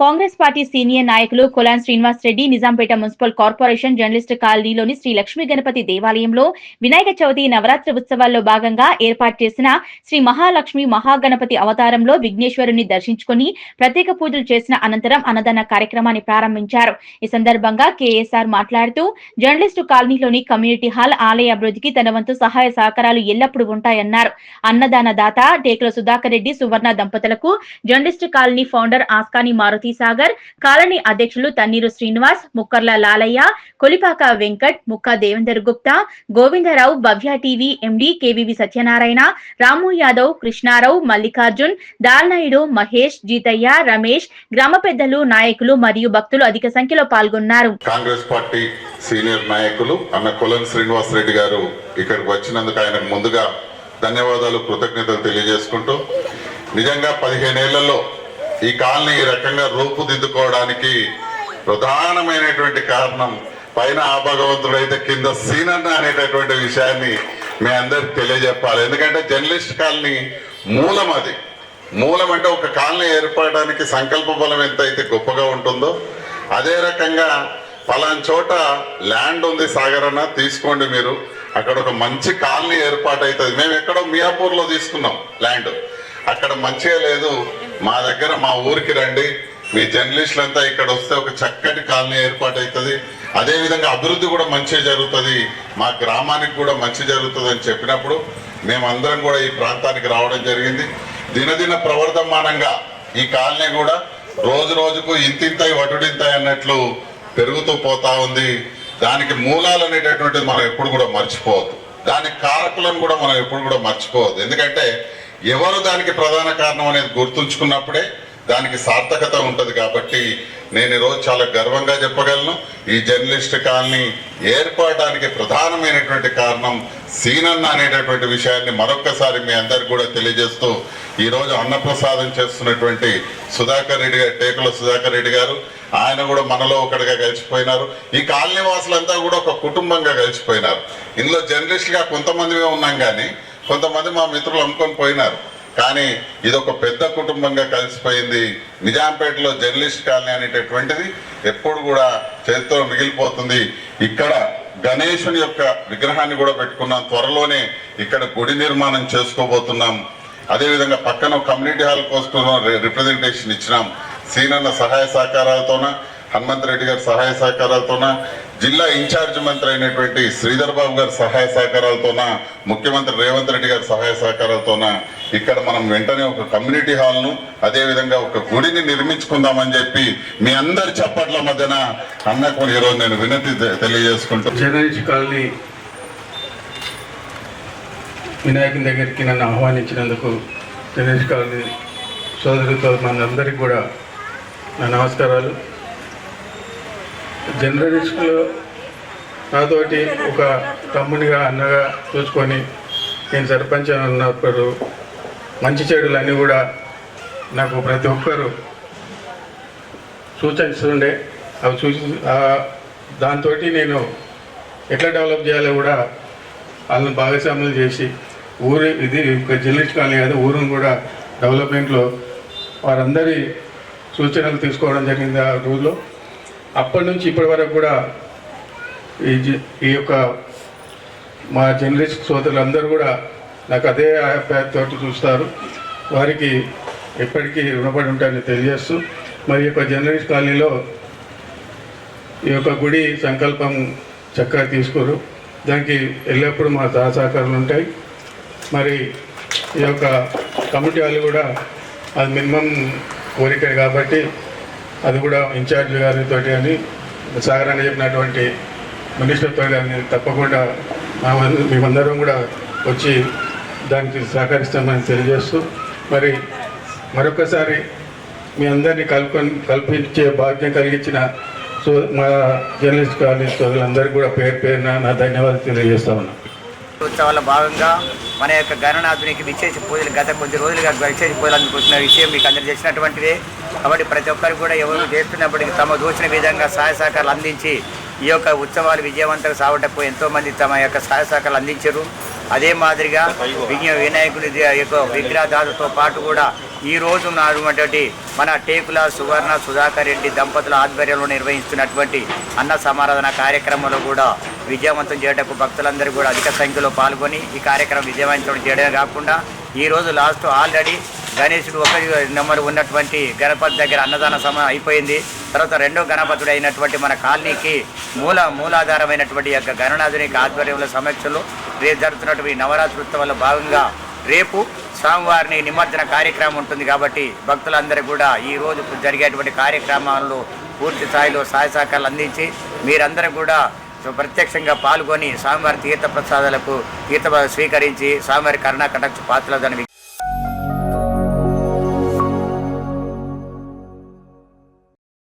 Congress party senior నాయకులు Kolan Srinivas Reddy Nizampet municipal corporation journalist కాలనీలోని శ్రీ లక్ష్మీ గణపతి దేవాలయంలో వినాయక చవితి నవరాత్రి ఉత్సవాల్లో భాగంగా ఏర్పాటు చేసిన శ్రీ మహాలక్ష్మి మహాగణపతి అవతారంలో విఘ్నేశ్వరుని దర్శించుకుని ప్రత్యేక పూజలు చేసిన అనంతరం అన్నదాన కార్యక్రమాన్ని ప్రారంభించారు. ఈ సందర్భంగా కేఎస్ఆర్ మాట్లాడుతూ జర్నలిస్టు కాలనీలోని కమ్యూనిటీ హాల్ ఆలయ అభివృద్ధికి తన వంతు సహాయ సహకారాలు ఎల్లప్పుడూ ఉంటాయన్నారు. అన్నదాన దాత టేకుల సుధాకర్ రెడ్డి సువర్ణ దంపతులకు journalist colony founder Askani Maruthi Sagar colony అధ్యక్షులు Thanneeru Srinivas Mukkarla Lalaiah Kolipaka Venkat Mukka Devender Gupta Govindarao Bhavya TV MD K V V Satyanarayana Ramu Yadav Krishnarao Mallikarjun Dalnaidu Mahesh Jeetaiah Ramesh గ్రామ పెద్దలు నాయకులు మరియు భక్తులు అధిక సంఖ్యలో పాల్గొన్నారు. Congress party senior నాయకులు అన్న కొలం శ్రీనివాస్ రెడ్డి గారు ఇక్కడికి వచ్చినందుకు ఆయనకు ముందుగా ధన్యవాదాలు కృతజ్ఞతలు తెలియజేసుకుంటూ నిజంగా పదిహేనేళ్ళలో ఈ కాలనీ ఈ రకంగా రూపుదిద్దుకోవడానికి ప్రధానమైనటువంటి కారణం పైన ఆ భగవంతుడు అయితే కింద సీనన్న అనేటటువంటి విషయాన్ని మీ అందరికి తెలియజెప్పాలి. ఎందుకంటే జర్నలిస్ట్ కాలనీ మూలం అది. మూలం అంటే ఒక కాలనీ ఏర్పడడానికి సంకల్ప బలం ఎంత అయితే గొప్పగా ఉంటుందో అదే రకంగా పలాన్ చోట ల్యాండ్ ఉంది సాగరన్న తీసుకోండి మీరు. అక్కడ ఒక మంచి కాలనీ ఏర్పాటు అవుతుంది మేము ఎక్కడో మియాపూర్లో తీసుకున్నాం ల్యాండ్. అక్కడ మంచిగా లేదు. మా దగ్గర మా ఊరికి రండి. మీ జర్నలిస్టులంతా ఇక్కడ వస్తే ఒక చక్కటి కాలనీ ఏర్పాటు అవుతుంది అదే విధంగా అభివృద్ధి కూడా మంచిగా జరుగుతుంది. మా గ్రామానికి కూడా మంచి జరుగుతుంది అని చెప్పినప్పుడు మేమందరం కూడా ఈ ప్రాంతానికి రావడం జరిగింది. దినదిన ప్రవర్ధమానంగా ఈ కాలనీ కూడా రోజు రోజుకు ఇంతింతాయి వటుడింతాయి అన్నట్లు పెరుగుతూ పోతా ఉంది. దానికి మూలాలు అనేటటువంటిది మనం ఎప్పుడు కూడా మర్చిపోవద్దు. దానికి కారకులను కూడా మనం ఎప్పుడు కూడా మర్చిపోవద్దు. ఎందుకంటే ఎవరు దానికి ప్రధాన కారణం అనేది గుర్తుంచుకున్నప్పుడే దానికి సార్థకత ఉంటుంది కాబట్టి నేను ఈరోజు చాలా గర్వంగా చెప్పగలను. ఈ జర్నలిస్ట్ కాలనీ ఏర్పడడానికి ప్రధానమైనటువంటి కారణం సీనన్న అనేటటువంటి విషయాన్ని మరొక్కసారి మీ అందరికి కూడా తెలియజేస్తూ ఈరోజు అన్నప్రసాదం చేస్తున్నటువంటి సుధాకర్ రెడ్డి గారు టేకుల సుధాకర్ రెడ్డి గారు ఆయన కూడా మనలో ఒకటిగా కలిసిపోయినారు. ఈ కాలనీ వాసులంతా కూడా ఒక కుటుంబంగా కలిసిపోయినారు. ఇందులో జర్నలిస్ట్గా కొంతమందిమే ఉన్నాం కానీ కొంతమంది మా మిత్రులు అమ్ముకొని పోయినారు. కానీ ఇది ఒక పెద్ద కుటుంబంగా కలిసిపోయింది. నిజాంపేటలో జర్నలిస్ట్ కాలనీ అనేటటువంటిది ఎప్పుడు కూడా చేతితో మిగిలిపోతుంది. ఇక్కడ గణేశుని యొక్క విగ్రహాన్ని కూడా పెట్టుకున్నాం. త్వరలోనే ఇక్కడ గుడి నిర్మాణం చేసుకోబోతున్నాం. అదేవిధంగా పక్కన కమ్యూనిటీ హాల్ కోసం రిప్రజెంటేషన్ ఇచ్చినాం. సీనన్న సహాయ సహకారాలతోన హనుమంత్ రెడ్డి గారి సహాయ సహకారాలతోన జిల్లా ఇన్ఛార్జ్ మంత్రి అయినటువంటి శ్రీధర్ బాబు గారి సహాయ సహకారాలతోన ముఖ్యమంత్రి రేవంత్ రెడ్డి గారి సహాయ సహకారాలతోన ఇక్కడ మనం వెంటనే ఒక కమ్యూనిటీ హాల్ను అదేవిధంగా ఒక గుడిని నిర్మించుకుందామని చెప్పి మీ అందరి చప్పట్ల మధ్యన అన్నకు ఈరోజు నేను వినతి తెలియజేసుకుంటాను తెలియజేసుకుంటూ కాలనీ వినాయకుని దగ్గరికి నన్ను ఆహ్వానించినందుకు జర్నలిస్ట్ కాలనీ సోదరులతో మనందరికీ కూడా నా నమస్కారాలు. జర్నలిస్టులు నాతోటి ఒక తమ్మునిగా అన్నగా చూసుకొని నేను సర్పంచ్ ఉన్నప్పుడు మంచి చెడులు అన్నీ కూడా నాకు ప్రతి ఒక్కరు సూచిస్తుండే అవి చూసి దాంతో నేను ఎట్లా డెవలప్ చేయాలో కూడా వాళ్ళని భాగస్వాములు చేసి ఊరి ఇది ఒక జర్నలిస్ట్ కాలనీ కాదు ఊరును కూడా డెవలప్మెంట్లో వారందరి సూచనలు తీసుకోవడం జరిగింది ఆ రోజులో. అప్పటి నుంచి ఇప్పటి వరకు కూడా ఈ ఈ యొక్క మా జర్నలిస్ట్ సోదరులందరూ కూడా నాకు అదే తోటి చూస్తారు. వారికి ఎప్పటికీ రుణపడి ఉంటాయని తెలియజేస్తూ మరి యొక్క జర్నలిస్ట్ కాలనీలో ఈ యొక్క గుడి సంకల్పం చక్కగా తీసుకోరు. దానికి ఎల్లప్పుడూ మా సహ సహకారాలు ఉంటాయి. మరి ఈ యొక్క కమిటీ వాళ్ళు కూడా అది మినిమం కోరిక కాబట్టి అది కూడా ఇన్ఛార్జ్ గారితో అని సాగర్ అని చెప్పినటువంటి మినిస్టర్తో కానీ తప్పకుండా మా మేమందరం కూడా వచ్చి దానికి సహకరిస్తామని తెలియజేస్తూ మరి మరొకసారి మీ అందరినీ కలుపుకొని కల్పించే భాగ్యం కలిగించిన సో మా జర్నలిస్ట్ కాలేజ్ సోదరులందరికీ కూడా పేరు పేరున నా ధన్యవాదాలు తెలియజేస్తా ఉన్నాను చాలా భాగంగా మన యొక్క గణనాథునికి విశేష పూజలు గత కొద్ది రోజులుగా విశేష పూజలు అందుకుంటున్న విషయం మీకు అందరు చేసినటువంటిదే. కాబట్టి ప్రతి ఒక్కరు కూడా ఎవరు చేస్తున్నప్పటికీ తమ దూచిన విధంగా సహాయ సహకారాలు అందించి ఈ యొక్క ఉత్సవాలు విజయవంతంగా సాగటకు ఎంతోమంది తమ యొక్క సహాయ సహకారాలు అందించారు. అదే మాదిరిగా విజ్ఞ వినాయకుడి యొక్క విగ్రహదాతతో పాటు కూడా ఈ రోజు ఉన్నటువంటి మన టేకుల సువర్ణ సుధాకర్ రెడ్డి దంపతుల ఆధ్వర్యంలో నిర్వహిస్తున్నటువంటి అన్న సమారాధన కార్యక్రమంలో కూడా విజయవంతం చేయటకు భక్తులందరూ కూడా అధిక సంఖ్యలో పాల్గొని ఈ కార్యక్రమం విజయవంతం చేయడమే కాకుండా ఈరోజు లాస్ట్ ఆల్రెడీ గణేశుడు ఒకటి నెంబర్ ఉన్నటువంటి గణపతి దగ్గర అన్నదాన సమయం అయిపోయింది. తర్వాత రెండో గణపతుడు అయినటువంటి మన కాలనీకి మూల మూలాధారమైనటువంటి యొక్క గణనాథుని ఆధ్వర్యంలో సమక్షంలో రేపు జరుగుతున్నటువంటి నవరాత్రి ఉత్సవాల్లో భాగంగా రేపు స్వామివారిని నిమజ్జన కార్యక్రమం ఉంటుంది కాబట్టి భక్తులందరూ కూడా ఈ రోజు జరిగేటువంటి కార్యక్రమాల్లో పూర్తి స్థాయిలో సహాయ సహకారాలు అందించి మీరందరూ కూడా ప్రత్యక్షంగా పాల్గొని స్వామివారి తీర్థ ప్రసాదాలకు తీర్థ స్వీకరించి స్వామివారి కరుణా కటాక్ష పాత్రలను